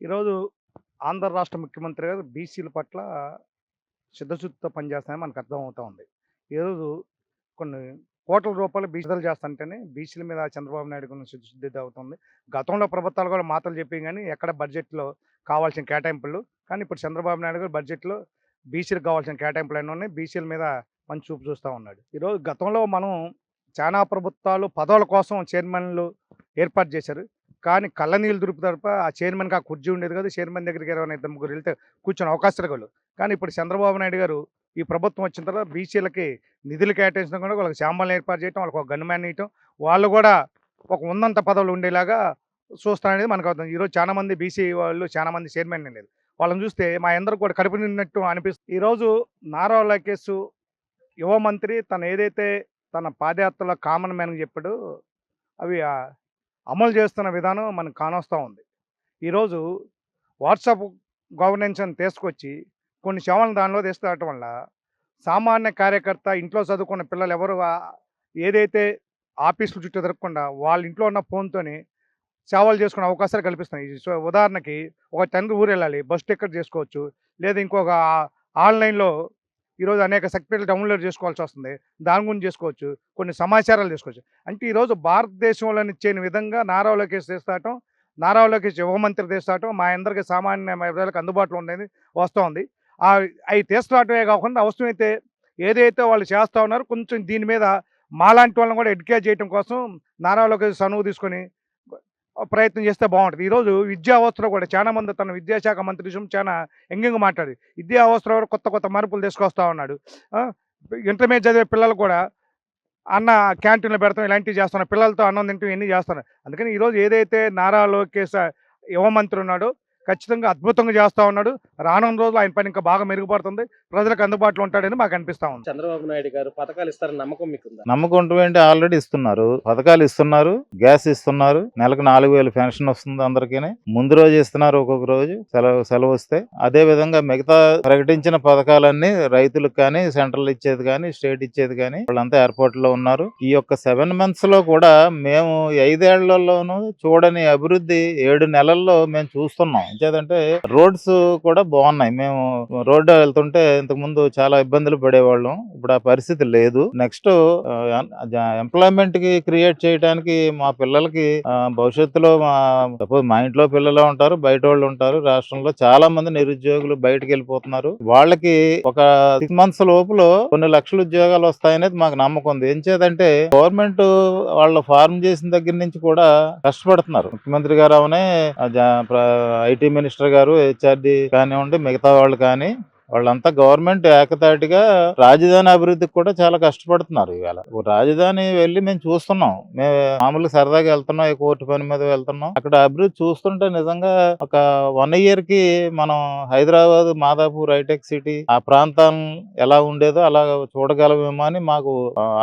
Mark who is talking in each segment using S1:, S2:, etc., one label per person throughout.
S1: ఈరోజు ఆంధ్ర రాష్ట్ర ముఖ్యమంత్రి గారు బీసీల పట్ల సిద్ధశుద్ధితో పనిచేస్తాయని మనకు అర్థమవుతూ ఉంది. ఈరోజు కొన్ని కోట్ల రూపాయలు బీసీలు చేస్తుంటేనే బీసీల మీద చంద్రబాబు నాయుడు కొన్ని సిద్ధశుద్ధి అవుతుంది. గతంలో ప్రభుత్వాలు కూడా మాటలు చెప్పి కానీ ఎక్కడ బడ్జెట్లో కావాల్సిన కేటాయింపులు కానీ ఇప్పుడు చంద్రబాబు నాయుడు గారు బడ్జెట్లో బీసీలకు కావాల్సిన కేటాయింపులు అన్నీ ఉన్నాయి. బీసీల మీద మంచి చూపు చూస్తూ ఉన్నాడు. ఈరోజు గతంలో మనం చాలా ప్రభుత్వాలు పదవుల కోసం చైర్మన్లు ఏర్పాటు చేశారు. కానీ కళ్ళ నీళ్ళు దురుపు తరప ఆ చైర్మన్కి ఆ కుర్చీ ఉండేది కదా. చైర్మన్ దగ్గరికి ఇరవై ఇద్దరు ముగ్గురు వెళ్తే కూర్చొని అవకాశాలు కలు కానీ ఇప్పుడు చంద్రబాబు నాయుడు గారు ఈ ప్రభుత్వం వచ్చిన తర్వాత బీసీలకి నిధులు కేటాయించడం కూడా వాళ్ళకి శాంబాలను ఏర్పాటు చేయడం వాళ్ళకి ఒక గన్మ్యాన్ ఇవ్వటం వాళ్ళు కూడా ఒక ఉన్నంత పదవులు ఉండేలాగా చూస్తాననేది మనకు అవుతుంది ఈరోజు చాలా మంది బీసీ వాళ్ళు చాలా మంది చైర్మన్ లేదు. వాళ్ళని చూస్తే మా అందరూ కూడా కడుపు నిన్నట్టు అనిపిస్తుంది ఈరోజు నారా లోకేష్ యువ మంత్రి తను ఏదైతే తన పాదయాత్రలో కామన్ మ్యాన్ చెప్పాడు అవి అమలు చేస్తున్న విధానం మనకు కానొస్తూ ఉంది. ఈరోజు వాట్సాప్ గవర్నెన్స్ అని తీసుకొచ్చి కొన్ని సేవలను దానిలో తీసుకురావటం వల్ల సామాన్య కార్యకర్త ఇంట్లో చదువుకున్న పిల్లలు ఎవరు ఏదైతే ఆఫీసులు చుట్టూ తిరగకుండా వాళ్ళ ఇంట్లో ఉన్న ఫోన్తోని సేవలు చేసుకునే అవకాశాలు కల్పిస్తున్నాయి. సో ఉదాహరణకి ఒక తండ్రి ఊరు వెళ్ళాలి బస్ టికెట్ చేసుకోవచ్చు లేదా ఇంకొక ఆన్లైన్లో ఈరోజు అనేక సర్టిఫికేట్లు డౌన్లోడ్ చేసుకోవాల్సి వస్తుంది. దాని గురించి చేసుకోవచ్చు. కొన్ని సమాచారాలు తీసుకోవచ్చు అంటే ఈరోజు భారతదేశంలో ఇచ్చే విధంగా నారా లోకేష్ తీస్తాటం నారా లోకేష్ యువమంత్రి తీస్తాటం మా అందరికీ సామాన్య ప్రజలకు అందుబాటులో ఉండేది వస్తుంది అవి తీసుకురావటమే కాకుండా అవసరమైతే ఏదైతే వాళ్ళు చేస్తూ ఉన్నారో కొంచెం దీని మీద మాలాంటి వాళ్ళని కూడా ఎడ్యుకేట్ చేయడం కోసం నారా లోకేష్ చనువు తీసుకొని ప్రయత్నం చేస్తే బాగుంటుంది. ఈరోజు విద్యా కూడా చాలా మంది తన విద్యాశాఖ మంత్రి విషయం చాలా ఎంగంగా మాట్లాడి విద్యా కొత్త కొత్త మార్పులు తీసుకొస్తా ఉన్నాడు. ఇంటర్మీడియట్ చదివే పిల్లలు కూడా అన్న క్యాంటీన్లో పెడతాం ఇలాంటివి చేస్తున్నారు. పిల్లలతో అన్నం తింటాం ఇవన్నీ చేస్తున్నారు. అందుకని ఈరోజు ఏదైతే నారా లోకేష్ యువ మంత్రి ఉన్నాడో ఖచ్చితంగా అద్భుతంగా చేస్తూ ఉన్నాడు. రానున్న రోజులు ఆయన పని ఇంకా బాగా మెరుగుపడుతుంది. ప్రజలకు అందుబాటులో ఉంటాడని మాకు అనిపిస్తా ఉంది.
S2: చంద్రబాబు నాయుడు గారు పథకాలు ఇస్తారని నమ్మకం మీకుందా
S3: నమ్మకం ఏంటి ఆల్రెడీ ఇస్తున్నారు. పథకాలు ఇస్తున్నారు. గ్యాస్ ఇస్తున్నారు. నెలకు నాలుగు వేలు పెన్షన్ వస్తుంది అందరికీ ముందు రోజు ఇస్తున్నారు ఒక్కొక్క రోజు. సెలవు సెలవు వస్తే అదే విధంగా మిగతా ప్రకటించిన పథకాలన్నీ రైతులకు కానీ సెంట్రల్ ఇచ్చేది కానీ స్టేట్ ఇచ్చేది కానీ వాళ్ళంతా ఎయిర్పోర్ట్లో ఉన్నారు. ఈ యొక్క సెవెన్ మంత్స్లో కూడా మేము ఐదేళ్ళలోనూ చూడని అభివృద్ధి ఏడు నెలల్లో మేము చూస్తున్నాం. ఎంచేదంటే రోడ్స్ కూడా బాగున్నాయి. మేము రోడ్డు వెళ్తుంటే ఇంతకు ముందు చాలా ఇబ్బందులు పడేవాళ్ళం. ఇప్పుడు ఆ పరిస్థితి లేదు. నెక్స్ట్ ఎంప్లాయ్మెంట్కి క్రియేట్ చేయడానికి మా పిల్లలకి భవిష్యత్తులో మా సపోజ్ మా ఇంట్లో పిల్లలు ఉంటారు బయట వాళ్ళు ఉంటారు. రాష్ట్రంలో చాలా మంది నిరుద్యోగులు బయటకు వెళ్ళిపోతున్నారు. వాళ్ళకి ఒక సిక్స్ మంత్స్ లోపల కొన్ని లక్షల ఉద్యోగాలు వస్తాయనేది మాకు నమ్మకం ఉంది. ఏం చేదంటే గవర్నమెంట్ వాళ్ళ ఫార్మ్ చేసిన దగ్గర నుంచి కూడా కష్టపడుతున్నారు. ముఖ్యమంత్రి గారు అవనే ఐటీ మినిస్టర్ గారు హెచ్ఆర్డి కానివ్వండి మిగతా వాళ్ళు కానీ వాళ్ళంతా గవర్నమెంట్ ఏకతాటిగా రాజధాని అభివృద్ధికి కూడా చాలా కష్టపడుతున్నారు ఇవాళ రాజధాని వెళ్ళి మేము చూస్తున్నాం. మేము మామూలుగా సరదాగా వెళ్తున్నాం ఈ కోర్టు పని మీద వెళ్తున్నాం. అక్కడ అభివృద్ధి చూస్తుంటే నిజంగా ఒక వన్ ఇయర్కి మనం హైదరాబాద్ మాదాపూర్ హైటెక్ సిటీ ఆ ప్రాంతం ఎలా ఉండేదో అలా చూడగలమేమో అని మాకు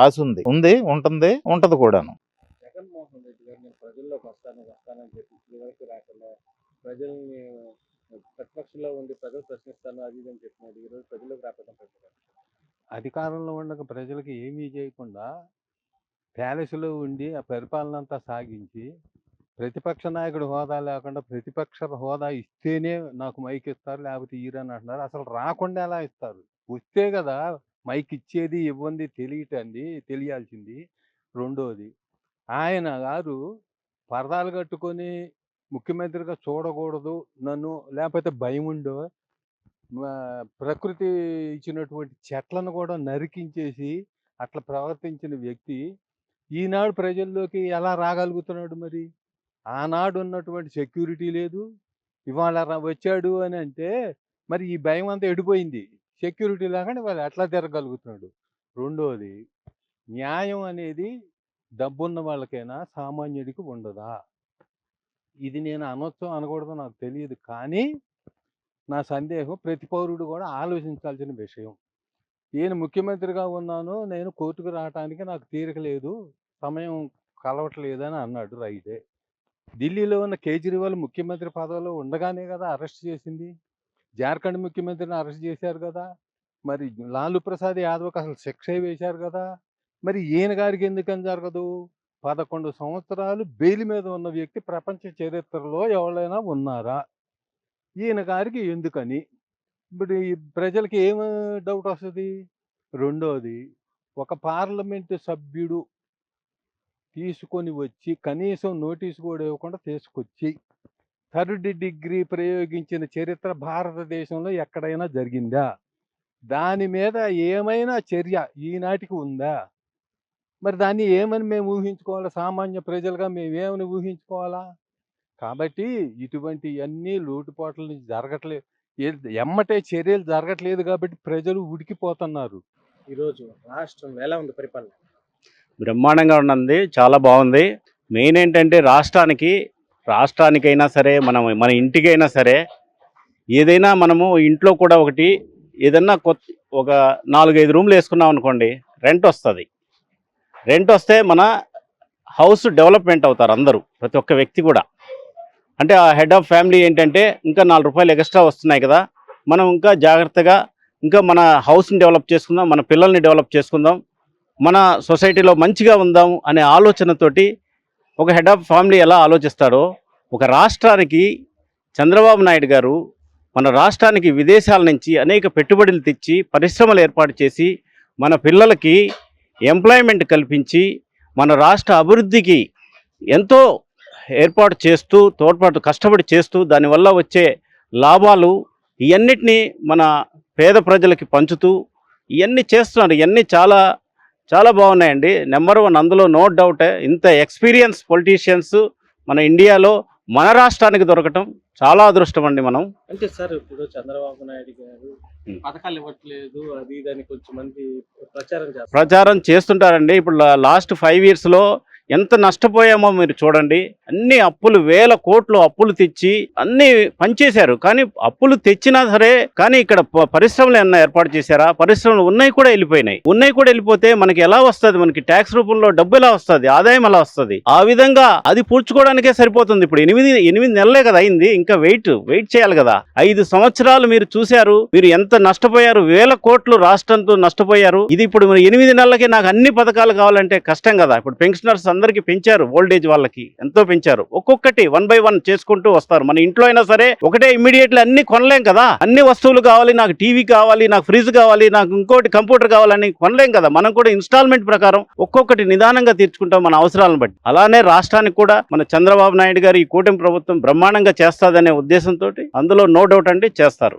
S3: ఆశ ఉంది. ఉంది ఉంటుంది ఉంటది కూడాను
S2: జగన్మోహన్ రెడ్డి గారు నేను ప్రజల్లోకి వస్తాను వస్తానని చెప్పి ఇప్పటి వరకు రాకుండా ప్రజల్ని ప్రతిపక్షంలో ఉండి ప్రజలు ప్రశ్నిస్తాను అది ఇది అని చెప్పినది ఈరోజు ప్రజల్లోకి
S4: అధికారంలో ఉండక ప్రజలకి ఏమీ చేయకుండా ప్యాలెస్లో ఉండి ఆ పరిపాలన అంతా సాగించి ప్రతిపక్ష నాయకుడు హోదా లేకుండా ప్రతిపక్ష హోదా ఇస్తేనే నాకు మైక్ ఇస్తారు లేకపోతే ఈరని అంటున్నారు. అసలు రాకుండా ఎలా ఇస్తారు? వస్తే కదా మైక్ ఇచ్చేది ఇవ్వంది తెలియటండి తెలియాల్సింది. రెండోది ఆయన గారు పరదాలు కట్టుకొని ముఖ్యమంత్రిగా చూడకూడదు నన్ను లేకపోతే భయం ఉండో ప్రకృతి ఇచ్చినటువంటి చెట్లను కూడా నరికించేసి అట్లా ప్రవర్తించిన వ్యక్తి ఈనాడు ప్రజల్లోకి ఎలా రాగలుగుతున్నాడు మరి? ఆనాడు ఉన్నటువంటి సెక్యూరిటీ లేదు. ఇవాళ వచ్చాడు అని అంటే మరి ఈ భయం అంతా ఎడిపోయింది. సెక్యూరిటీ లేకుండా వాళ్ళు ఎట్లా తిరగలుగుతున్నాడు? రెండోది న్యాయం అనేది డబ్బున్న వాళ్ళకైనా సామాన్యుడికి ఉండదా? ఇది నేను అనొచ్చు అనకూడదు నాకు తెలియదు. కానీ నా సందేహం ప్రతి పౌరుడు కూడా ఆలోచించాల్సిన విషయం. నేను ముఖ్యమంత్రిగా ఉన్నాను. నేను కోర్టుకు రావడానికి నాకు తీరిక లేదు. సమయం కలవట్లేదని అన్నాడు రైతే. ఢిల్లీలో ఉన్న కేజ్రీవాల్ ముఖ్యమంత్రి పదవిలో ఉండగానే కదా అరెస్ట్ చేసింది. జార్ఖండ్ ముఖ్యమంత్రిని అరెస్ట్ చేశారు కదా. మరి లాలూ ప్రసాద్ యాదవ్కి అసలు శిక్ష వేశారు కదా. మరి ఈయన గారికి ఎందుకని జరగదు? పదకొండు సంవత్సరాలు బెయిల్ మీద ఉన్న వ్యక్తి ప్రపంచ చరిత్రలో ఎవరైనా ఉన్నారా? ఈయన గారికి ఎందుకని? ఇప్పుడు ఈ ప్రజలకి ఏం డౌట్ వస్తుంది? రెండోది ఒక పార్లమెంటు సభ్యుడు తీసుకొని వచ్చి కనీసం నోటీసు కూడా ఇవ్వకుండా తీసుకొచ్చి థర్డ్ డిగ్రీ ప్రయోగించిన చరిత్ర భారతదేశంలో ఎక్కడైనా జరిగిందా? దాని మీద ఏమైనా చర్య ఈనాటికి ఉందా? మరి దాన్ని ఏమని మేము ఊహించుకోవాలా? సామాన్య ప్రజలుగా మేము ఏమని ఊహించుకోవాలా? కాబట్టి ఇటువంటి అన్ని లోటుపాట్లు జరగట్లేదు ఎమ్మటే చర్యలు జరగట్లేదు కాబట్టి ప్రజలు ఉడికిపోతున్నారు.
S2: ఈరోజు రాష్ట్రం ఎలా ఉంది పరిపాలన?
S5: బ్రహ్మాండంగా ఉన్నది చాలా బాగుంది. మెయిన్ ఏంటంటే రాష్ట్రానికి రాష్ట్రానికైనా సరే మనం మన ఇంటికైనా సరే ఏదైనా మనము ఇంట్లో కూడా ఒకటి ఏదన్నా కొత్త ఒక నాలుగైదు రూమ్లు వేసుకున్నాం అనుకోండి రెంట్ వస్తుంది. రెంట్ వస్తే మన హౌస్ డెవలప్మెంట్ అవుతారు అందరూ ప్రతి ఒక్క వ్యక్తి కూడా. అంటే ఆ హెడ్ ఆఫ్ ఫ్యామిలీ ఏంటంటే ఇంకా నాలుగు రూపాయలు ఎక్స్ట్రా వస్తున్నాయి కదా మనం ఇంకా జాగ్రత్తగా ఇంకా మన హౌస్ని డెవలప్ చేసుకుందాం మన పిల్లల్ని డెవలప్ చేసుకుందాం మన సొసైటీలో మంచిగా ఉందాం అనే ఆలోచనతోటి ఒక హెడ్ ఆఫ్ ఫ్యామిలీ ఎలా ఆలోచిస్తాడో ఒక రాష్ట్రానికి చంద్రబాబు నాయుడు గారు మన రాష్ట్రానికి విదేశాల నుంచి అనేక పెట్టుబడులు తెచ్చి పరిశ్రమలు ఏర్పాటు చేసి మన పిల్లలకి ఎంప్లాయ్మెంట్ కల్పించి మన రాష్ట్ర అభివృద్ధికి ఎంతో ఏర్పాటు చేస్తూ తోడ్పాటు కష్టపడి చేస్తూ దానివల్ల వచ్చే లాభాలు ఇవన్నిటినీ మన పేద ప్రజలకి పంచుతూ ఇవన్నీ చేస్తున్నారు. ఇవన్నీ చాలా చాలా బాగున్నాయండి. నెంబర్ వన్ అందులో నో డౌట్ ఇంత ఎక్స్పీరియన్స్ పొలిటీషియన్స్ మన ఇండియాలో మన రాష్ట్రానికి దొరకటం చాలా అదృష్టం అండి మనం.
S2: అంటే సార్ ఇప్పుడు చంద్రబాబు నాయుడు గారు పథకాలు ఇవ్వట్లేదు అది అని కొంచెం మంది ప్రచారం చేస్తారు.
S5: ప్రచారం చేస్తుంటారండి. ఇప్పుడు లా- లాస్ట్ ఫైవ్ ఇయర్స్లో ఎంత నష్టపోయామో మీరు చూడండి. అన్ని అప్పులు వేల కోట్లు అప్పులు తెచ్చి అన్ని పనిచేశారు కానీ అప్పులు తెచ్చినా సరే కానీ ఇక్కడ ప- పరిశ్రమలు ఏమన్నా ఏర్పాటు చేశారా? పరిశ్రమలు ఉన్నాయి కూడా వెళ్ళిపోయినాయి. ఉన్నాయి కూడా వెళ్ళిపోతే మనకి ఎలా వస్తుంది? మనకి ట్యాక్స్ రూపంలో డబ్బు ఎలా వస్తుంది? ఆదాయం ఎలా వస్తుంది? ఆ విధంగా అది పూడ్చుకోవడానికే సరిపోతుంది. ఇప్పుడు ఎనిమిది ఎనిమిది నెలలే కదా అయింది. ఇంకా వెయిట్ వెయిట్ చేయాలి కదా. ఐదు సంవత్సరాలు మీరు చూశారు. మీరు ఎంత నష్టపోయారు? వేల కోట్లు రాష్ట్రంతో నష్టపోయారు. ఇది ఇప్పుడు ఎనిమిది నెలలకి నాకు అన్ని పథకాలు కావాలంటే కష్టం కదా. ఇప్పుడు పెన్షనర్స్ అందరికీ పెంచారు ఓల్డేజ్ వాళ్ళకి. ఎంతో పెంచారు. ఒక్కొక్కటి వన్ బై వన్ చేసుకుంటూ వస్తారు. మన ఇంట్లో అయినా సరే ఒకటే ఇమీడియట్లీ అన్ని కొనలేం కదా. అన్ని వస్తువులు కావాలి నాకు టీవీ కావాలి నాకు ఫ్రిడ్జ్ కావాలి నాకు ఇంకోటి కంప్యూటర్ కావాలని కొనలేం కదా. మనం కూడా ఇన్స్టాల్మెంట్ ప్రకారం ఒక్కొక్కటి నిదానంగా తీర్చుకుంటాం మన అవసరాలను బట్టి. అలానే రాష్ట్రానికి కూడా మన చంద్రబాబు నాయుడు గారు ఈ కూటమి ప్రభుత్వం బ్రహ్మాండంగా చేస్తాదనే ఉద్దేశంతో అందులో నో డౌట్ అండి చేస్తారు.